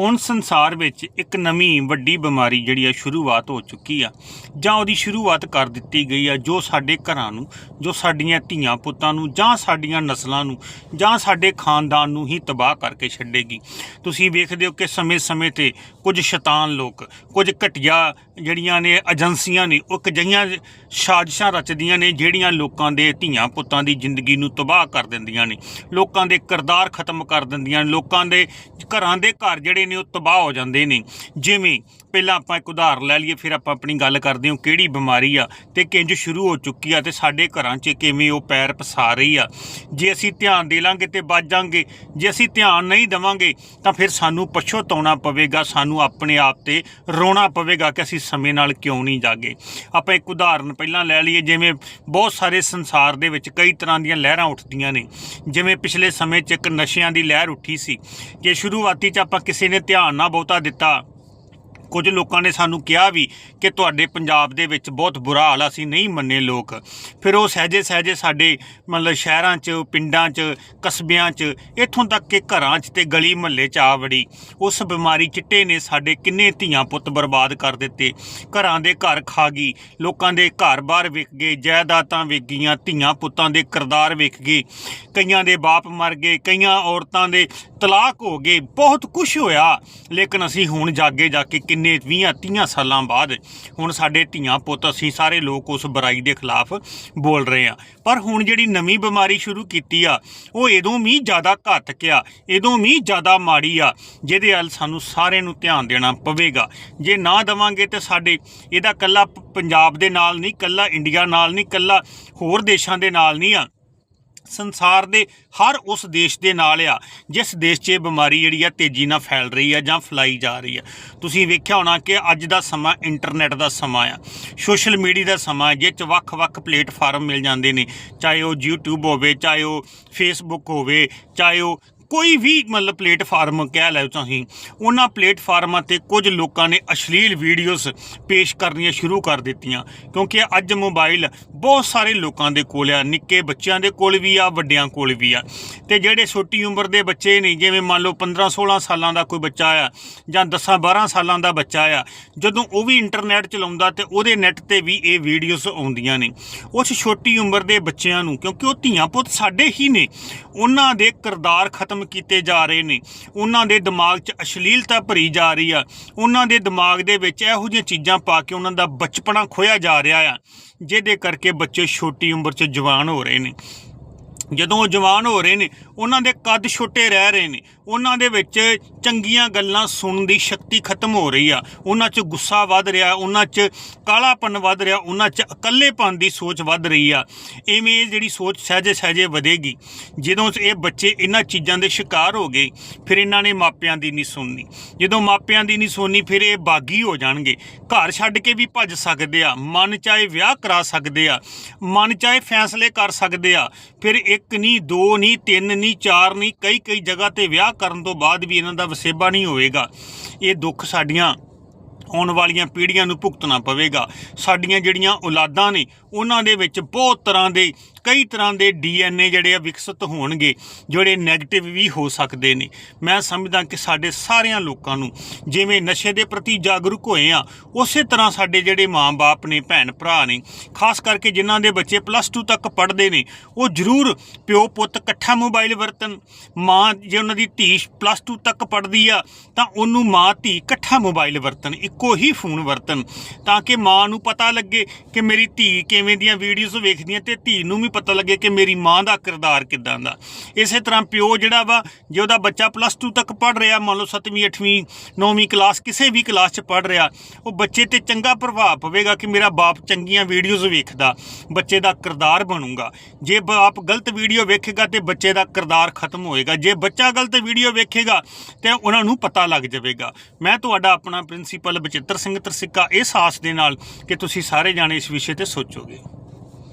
ਹੁਣ ਸੰਸਾਰ ਵਿੱਚ ਇੱਕ ਨਵੀਂ ਵੱਡੀ ਬਿਮਾਰੀ ਜਿਹੜੀ ਆ ਸ਼ੁਰੂਆਤ ਹੋ ਚੁੱਕੀ ਆ, ਜਾਂ ਉਹਦੀ ਸ਼ੁਰੂਆਤ ਕਰ ਦਿੱਤੀ ਗਈ ਆ ਜੋ ਸਾਡੇ ਘਰਾਂ ਨੂੰ, ਜੋ ਸਾਡੀਆਂ ਧੀਆਂ ਪੁੱਤਾਂ ਨੂੰ, ਜਾਂ ਸਾਡੀਆਂ ਨਸਲਾਂ ਨੂੰ, ਜਾਂ ਸਾਡੇ ਖਾਨਦਾਨ ਨੂੰ ਹੀ ਤਬਾਹ ਕਰਕੇ ਛੱਡੇਗੀ। ਤੁਸੀਂ ਵੇਖਦੇ ਹੋ ਕਿ ਸਮੇਂ-ਸਮੇਂ ਤੇ ਕੁਝ ਸ਼ੈਤਾਨ ਲੋਕ, ਕੁਝ ਘਟੀਆ ਜਿਹੜੀਆਂ ਨੇ ਏਜੰਸੀਆਂ ਨੇ, ਉਹ ਕਜਈਆਂ ਸਾਜ਼ਿਸ਼ਾਂ ਰਚਦੀਆਂ ਨੇ, ਜਿਹੜੀਆਂ ਲੋਕਾਂ ਦੇ ਧੀਆਂ ਪੁੱਤਾਂ ਦੀ ਜ਼ਿੰਦਗੀ ਨੂੰ ਤਬਾਹ ਕਰ ਦਿੰਦੀਆਂ ਨੇ। ਲੋਕਾਂ ਦੇ ਕਿਰਦਾਰ ਖਤਮ ਕਰ ਦਿੰਦੀਆਂ ਨੇ, ਲੋਕਾਂ ਦੇ ਘਰਾਂ ਦੇ ਘਰ ਜਿਹੜੇ ਨੇ ਉਹ ਤਬਾਹ ਹੋ ਜਾਂਦੇ ਨੇ। ਜਿਵੇਂ ਪਹਿਲਾਂ ਆਪਾਂ ਇੱਕ ਉਦਾਹਰਨ ਲੈ ਲਈਏ, ਫਿਰ ਆਪਾਂ ਆਪਣੀ ਗੱਲ ਕਰਦੇ ਹਾਂ ਕਿਹੜੀ ਬਿਮਾਰੀ ਆ ਤੇ ਕਿੰਜ ਸ਼ੁਰੂ ਹੋ ਚੁੱਕੀ ਆ ਤੇ ਸਾਡੇ ਘਰਾਂ 'ਚ ਕਿਵੇਂ ਉਹ ਪੈਰ ਪਸਾਰ ਰਹੀ ਆ। ਜੇ ਅਸੀਂ ਧਿਆਨ ਦੇ ਲਾਂਗੇ ਤੇ ਬਚ ਜਾਾਂਗੇ। ਜੇ ਅਸੀਂ ਧਿਆਨ ਨਹੀਂ ਦੇਵਾਂਗੇ ਤਾਂ ਫਿਰ ਸਾਨੂੰ ਪਛਤਾਉਣਾ ਪਵੇਗਾ, ਸਾਨੂੰ ਆਪਣੇ ਆਪ ਤੇ ਰੋਣਾ ਪਵੇਗਾ ਕਿ ਅਸੀਂ ਸਮੇਂ ਨਾਲ ਕਿਉਂ ਨਹੀਂ ਜਾਗੇ। ਆਪਾਂ ਇੱਕ ਉਦਾਹਰਨ ਪਹਿਲਾਂ ਲੈ ਲਈਏ, ਜਿਵੇਂ ਬਹੁਤ ਸਾਰੇ ਸੰਸਾਰ ਦੇ ਵਿੱਚ ਕਈ ਤਰ੍ਹਾਂ ਦੀਆਂ ਲਹਿਰਾਂ ਉੱਠਦੀਆਂ ਨੇ। ਜਿਵੇਂ ਪਿਛਲੇ ਸਮੇਂ 'ਚ ਇੱਕ ਨਸ਼ਿਆਂ ਦੀ ਲਹਿਰ ਉੱਠੀ ਸੀ ਕਿ ਸ਼ੁਰੂਆਤੀ 'ਚ ਆਪਾਂ ਕਿਸੇ ਨੇ ਧਿਆਨ ਨਾ ਬਹੁਤਾ ਦਿੱਤਾ। ਕੁਝ ਲੋਕਾਂ ਨੇ ਸਾਨੂੰ ਕਿਹਾ ਵੀ ਕਿ ਤੁਹਾਡੇ ਪੰਜਾਬ ਦੇ ਵਿੱਚ ਬਹੁਤ ਬੁਰਾ ਹਾਲ ਆ ਸੀ ਨਹੀਂ ਮੰਨੇ ਲੋਕ। ਫਿਰ ਉਹ ਸਹਿਜੇ ਸਹਿਜੇ ਸਾਡੇ ਮਤਲਬ ਸ਼ਹਿਰਾਂ 'ਚ, ਪਿੰਡਾਂ 'ਚ, ਕਸਬਿਆਂ 'ਚ, ਇੱਥੋਂ ਤੱਕ ਕਿ ਘਰਾਂ 'ਚ ਤੇ ਗਲੀ ਮੁਹੱਲੇ 'ਚ ਆ ਵੜੀ। ਉਸ ਬਿਮਾਰੀ ਚਿੱਟੇ ਨੇ ਸਾਡੇ ਕਿੰਨੇ ਧੀਆਂ ਪੁੱਤ ਬਰਬਾਦ ਕਰ ਦਿੱਤੇ। ਘਰਾਂ ਦੇ ਘਰ ਖਾ ਗਈ, ਲੋਕਾਂ ਦੇ ਘਰ-ਬਾਰ ਵਿਕ ਗਏ, ਜਾਇਦਾਦਾਂ ਵਿਕ ਗਈਆਂ, ਧੀਆਂ ਪੁੱਤਾਂ ਦੇ ਕਿਰਦਾਰ ਵਿਕ ਗਏ। ਕਈਆਂ ਦੇ ਬਾਪ ਮਰ ਗਏ, ਕਈਆਂ ਔਰਤਾਂ ਦੇ ਤਲਾਕ ਹੋ ਗਏ, ਬਹੁਤ ਕੁਝ ਹੋਇਆ। ਲੇਕਿਨ ਅਸੀਂ ਹੁਣ ਜਾਗੇ ਜਾ ਕੇ ਕਿੰਨੇ 20 30 ਸਾਲਾਂ ਬਾਅਦ ਹੁਣ ਸਾਡੇ ਧੀਆਂ ਪੁੱਤ ਅਸੀਂ ਸਾਰੇ ਲੋਕ ਉਸ ਬੁਰਾਈ ਦੇ ਖਿਲਾਫ ਬੋਲ ਰਹੇ ਆ ਪਰ ਹੁਣ ਜਿਹੜੀ ਨਵੀਂ ਬਿਮਾਰੀ ਸ਼ੁਰੂ ਕੀਤੀ ਆ, ਉਹ ਇਦੋਂ ਵੀ ਜ਼ਿਆਦਾ ਘਾਤਕ ਆ, ਇਦੋਂ ਵੀ ਜ਼ਿਆਦਾ ਮਾੜੀ ਆ, ਜਿਹਦੇ ਵੱਲ ਸਾਨੂੰ ਸਾਰਿਆਂ ਨੂੰ ਧਿਆਨ ਦੇਣਾ ਪਵੇਗਾ। ਜੇ ਨਾ ਦਵਾਂਗੇ ਤੇ ਸਾਡੇ ਇਹਦਾ ਕੱਲਾ ਪੰਜਾਬ ਦੇ ਨਾਲ ਨਹੀਂ ਕੱਲਾ ਇੰਡੀਆ ਨਾਲ ਨਹੀਂ ਕੱਲਾ ਹੋਰ ਦੇਸ਼ਾਂ ਦੇ ਨਾਲ ਨਹੀਂ ਆ। ਸੰਸਾਰ ਦੇ ਹਰ ਉਸ ਦੇਸ਼ ਦੇ ਨਾਲ ਆ, ਜਿਸ ਦੇਸ਼ 'ਚ ਇਹ ਬਿਮਾਰੀ ਜਿਹੜੀ ਆ ਤੇਜ਼ੀ ਨਾਲ ਫੈਲ ਰਹੀ ਆ ਜਾਂ ਫੈਲਾਈ ਜਾ ਰਹੀ ਆ। ਤੁਸੀਂ ਵੇਖਿਆ ਹੋਣਾ ਕਿ ਅੱਜ ਦਾ ਸਮਾਂ ਇੰਟਰਨੈਟ ਦਾ ਸਮਾਂ ਆ, ਸੋਸ਼ਲ ਮੀਡੀਆ ਦਾ ਸਮਾਂ ਜਿਸ 'ਚ ਵੱਖ-ਵੱਖ ਪਲੇਟਫਾਰਮ ਮਿਲ ਜਾਂਦੇ ਨੇ, ਚਾਹੇ ਉਹ YouTube ਹੋਵੇ, ਚਾਹੇ ਉਹ Facebook ਹੋਵੇ, ਚਾਹੇ ਉਹ ਕੋਈ ਵੀ ਮਤਲਬ ਪਲੇਟਫਾਰਮ ਕਹਿ ਲਓ ਤੁਸੀਂ ਉਹਨਾਂ ਪਲੇਟਫਾਰਮਾਂ ਤੇ ਕੁਝ ਲੋਕਾਂ ਨੇ ਅਸ਼ਲੀਲ ਵੀਡੀਓਜ਼ ਪੇਸ਼ ਕਰਨੀਆਂ ਸ਼ੁਰੂ ਕਰ ਦਿੱਤੀਆਂ। ਕਿਉਂਕਿ ਅੱਜ ਮੋਬਾਈਲ ਬਹੁਤ ਸਾਰੇ ਲੋਕਾਂ ਦੇ ਕੋਲ ਆ, ਨਿੱਕੇ ਬੱਚਿਆਂ ਦੇ ਕੋਲ ਵੀ ਆ, ਵੱਡਿਆਂ ਕੋਲ ਵੀ ਆ। ਤੇ ਜਿਹੜੇ ਛੋਟੀ ਉਮਰ ਦੇ ਬੱਚੇ ਨੇ, ਜਿਵੇਂ ਮੰਨ ਲਓ 15 16 ਸਾਲਾਂ ਦਾ ਕੋਈ ਬੱਚਾ ਆ, ਜਾਂ 10 12 ਸਾਲਾਂ ਦਾ ਬੱਚਾ ਆ, ਜਦੋਂ ਉਹ ਵੀ ਇੰਟਰਨੈਟ ਚਲਾਉਂਦਾ ਤੇ ਉਹਦੇ ਨੈਟ ਤੇ ਵੀ ਇਹ ਵੀਡੀਓਜ਼ ਆਉਂਦੀਆਂ ਨੇ। ਉਸ ਛੋਟੀ ਉਮਰ ਦੇ ਬੱਚਿਆਂ ਨੂੰ, ਕਿਉਂਕਿ ਉਹ ਧੀਆਂ ਪੁੱਤ ਸਾਡੇ ਹੀ ਨੇ, ਉਹਨਾਂ ਦੇ ਕਿਰਦਾਰ ਖਤਮ ਕੀਤੇ ਜਾ ਰਹੇ ਨੇ। ਉਹਨਾਂ ਦੇ ਦਿਮਾਗ 'ਚ ਅਸ਼ਲੀਲਤਾ ਭਰੀ ਜਾ ਰਹੀ ਆ। ਉਹਨਾਂ ਦੇ ਦਿਮਾਗ ਦੇ ਵਿੱਚ ਇਹੋ ਜਿਹੀਆਂ ਚੀਜ਼ਾਂ ਪਾ ਕੇ ਉਹਨਾਂ ਦਾ ਬਚਪਨਾ ਖੋਇਆ ਜਾ ਰਿਹਾ ਆ, ਜਿਹਦੇ ਕਰਕੇ ਬੱਚੇ ਛੋਟੀ ਉਮਰ 'ਚ ਜਵਾਨ ਹੋ ਰਹੇ ਨੇ। ਜਦੋਂ ਉਹ ਜਵਾਨ ਹੋ ਰਹੇ ਨੇ, ਉਹਨਾਂ ਦੇ ਕੱਦ ਛੋਟੇ ਰਹਿ ਰਹੇ ਨੇ। ਉਹਨਾਂ ਦੇ ਵਿੱਚ ਚੰਗੀਆਂ ਗੱਲਾਂ ਸੁਣਨ ਦੀ ਸ਼ਕਤੀ ਖਤਮ ਹੋ ਰਹੀ ਆ। ਉਹਨਾਂ 'ਚ ਗੁੱਸਾ ਵੱਧ ਰਿਹਾ, ਉਹਨਾਂ 'ਚ ਕਾਲਾਪਨ ਵੱਧ ਰਿਹਾ, ਉਹਨਾਂ 'ਚ ਇਕੱਲੇਪਨ ਦੀ ਸੋਚ ਵੱਧ ਰਹੀ ਆ। ਇਵੇਂ ਜਿਹੜੀ ਸੋਚ ਸਹਿਜੇ ਸਹਿਜੇ ਵਧੇਗੀ। ਜਦੋਂ ਇਹ ਬੱਚੇ ਇਹਨਾਂ ਚੀਜ਼ਾਂ ਦੇ ਸ਼ਿਕਾਰ ਹੋ ਗਏ, ਫਿਰ ਇਹਨਾਂ ਨੇ ਮਾਪਿਆਂ ਦੀ ਨਹੀਂ ਸੁਣਨੀ। ਜਦੋਂ ਮਾਪਿਆਂ ਦੀ ਨਹੀਂ ਸੁਣਨੀ, ਫਿਰ ਇਹ ਬਾਗੀ ਹੋ ਜਾਣਗੇ। ਘਰ ਛੱਡ ਕੇ ਵੀ ਭੱਜ ਸਕਦੇ ਆ। ਮਨ ਚਾਹੇ ਵਿਆਹ ਕਰਾ ਸਕਦੇ ਆ। ਮਨ ਚਾਹੇ ਫੈਸਲੇ ਕਰ ਸਕਦੇ ਆ। ਫਿਰ ਇਹ ਇੱਕ ਨਹੀਂ ਦੋ ਨਹੀਂ ਤਿੰਨ ਨਹੀਂ ਚਾਰ ਨਹੀਂ ਕਈ ਕਈ ਜਗ੍ਹਾ ਤੇ ਵਿਆਹ ਕਰਨ ਤੋਂ ਬਾਅਦ ਵੀ ਇਹਨਾਂ ਦਾ ਵਸੇਬਾ ਨਹੀਂ ਹੋਵੇਗਾ। ਇਹ ਦੁੱਖ ਸਾਡੀਆਂ ਆਉਣ ਵਾਲੀਆਂ ਪੀੜ੍ਹੀਆਂ ਨੂੰ ਭੁਗਤਣਾ ਪਵੇਗਾ। ਸਾਡੀਆਂ ਜਿਹੜੀਆਂ ਔਲਾਦਾਂ ਨੇ ਉਹਨਾਂ ਦੇ ਵਿੱਚ ਬਹੁਤ ਤਰ੍ਹਾਂ ਦੇ, ਕਈ ਤਰ੍ਹਾਂ ਦੇ ਡੀਐਨਏ ਜਿਹੜੇ ਆ ਵਿਕਸਿਤ ਹੋਣਗੇ, ਜਿਹੜੇ 네ਗੇਟਿਵ ਵੀ ਹੋ ਸਕਦੇ ਨੇ। ਮੈਂ ਸਮਝਦਾ ਕਿ ਸਾਡੇ ਸਾਰਿਆਂ ਲੋਕਾਂ ਨੂੰ, ਜਿਵੇਂ ਨਸ਼ੇ ਦੇ ਪ੍ਰਤੀ ਜਾਗਰੂਕ ਹੋਏ ਆ, ਉਸੇ ਤਰ੍ਹਾਂ ਸਾਡੇ ਜਿਹੜੇ ਮਾਂ-ਬਾਪ ਨੇ ਭੈਣ ਭਰਾ ਨੇ, ਖਾਸ ਕਰਕੇ ਜਿਨ੍ਹਾਂ ਦੇ ਬੱਚੇ ਪਲੱਸ 2 ਤੱਕ ਪੜ੍ਹਦੇ ਨੇ, ਉਹ ਜ਼ਰੂਰ ਪਿਓ ਪੁੱਤ ਇਕੱਠਾ ਮੋਬਾਈਲ ਵਰਤਨ ਮਾਂ ਜੇ ਉਹਨਾਂ ਦੀ ਧੀ ਪਲੱਸ 2 ਤੱਕ ਪੜ੍ਹਦੀ ਆ, ਤਾਂ ਉਹਨੂੰ ਮਾਂ ਧੀ ਇਕੱਠਾ ਮੋਬਾਈਲ ਵਰਤਨ ਇੱਕੋ ਹੀ ਫੋਨ ਵਰਤਨ ਤਾਂ ਕਿ ਮਾਂ ਨੂੰ ਪਤਾ ਲੱਗੇ ਕਿ ਮੇਰੀ ਧੀ ਕਿ ਕਿਵੇਂ ਦੀਆਂ ਵੀਡੀਓਜ਼ ਵੇਖਦੀਆਂ ਤੇ ਧੀ ਨੂੰ ਵੀ ਪਤਾ ਲੱਗੇ ਕਿ ਮੇਰੀ ਮਾਂ ਦਾ ਕਿਰਦਾਰ ਕਿਦਾਂ ਦਾ। ਇਸੇ ਤਰ੍ਹਾਂ ਪਿਓ ਜਿਹੜਾ ਵਾ, ਜੇ ਉਹਦਾ ਬੱਚਾ ਪਲੱਸ 2 ਤੱਕ ਪੜ੍ਹ ਰਿਹਾ, ਮੰਨ ਲਓ 7ਵੀਂ 8ਵੀਂ 9ਵੀਂ ਕਲਾਸ ਕਿਸੇ ਵੀ ਕਲਾਸ 'ਚ ਪੜ੍ਹ ਰਿਹਾ, ਉਹ ਬੱਚੇ ਤੇ ਚੰਗਾ ਪ੍ਰਭਾਵ ਪਵੇਗਾ ਕਿ ਮੇਰਾ ਬਾਪ ਚੰਗੀਆਂ ਵੀਡੀਓਜ਼ ਵੇਖਦਾ, ਬੱਚੇ ਦਾ ਕਿਰਦਾਰ ਬਣੂਗਾ। ਜੇ ਬਾਪ ਗਲਤ ਵੀਡੀਓ ਵੇਖੇਗਾ ਤੇ ਬੱਚੇ ਦਾ ਕਿਰਦਾਰ ਖਤਮ ਹੋਏਗਾ। ਜੇ ਬੱਚਾ ਗਲਤ ਵੀਡੀਓ ਵੇਖੇਗਾ ਤੇ ਉਹਨਾਂ ਨੂੰ ਪਤਾ ਲੱਗ ਜਾਵੇਗਾ। ਮੈਂ ਤੁਹਾਡਾ ਆਪਣਾ ਪ੍ਰਿੰਸੀਪਲ ਬਚਿੱਤਰ ਸਿੰਘ ਤਰਸਿੱਕਾ, ਇਸ ਆਸ ਦੇ ਨਾਲ ਕਿ ਤੁਸੀਂ ਸਾਰੇ ਜਾਣੇ ਇਸ ਵਿਸ਼ੇ ਤੇ ਸੋਚੋਗੇ। be.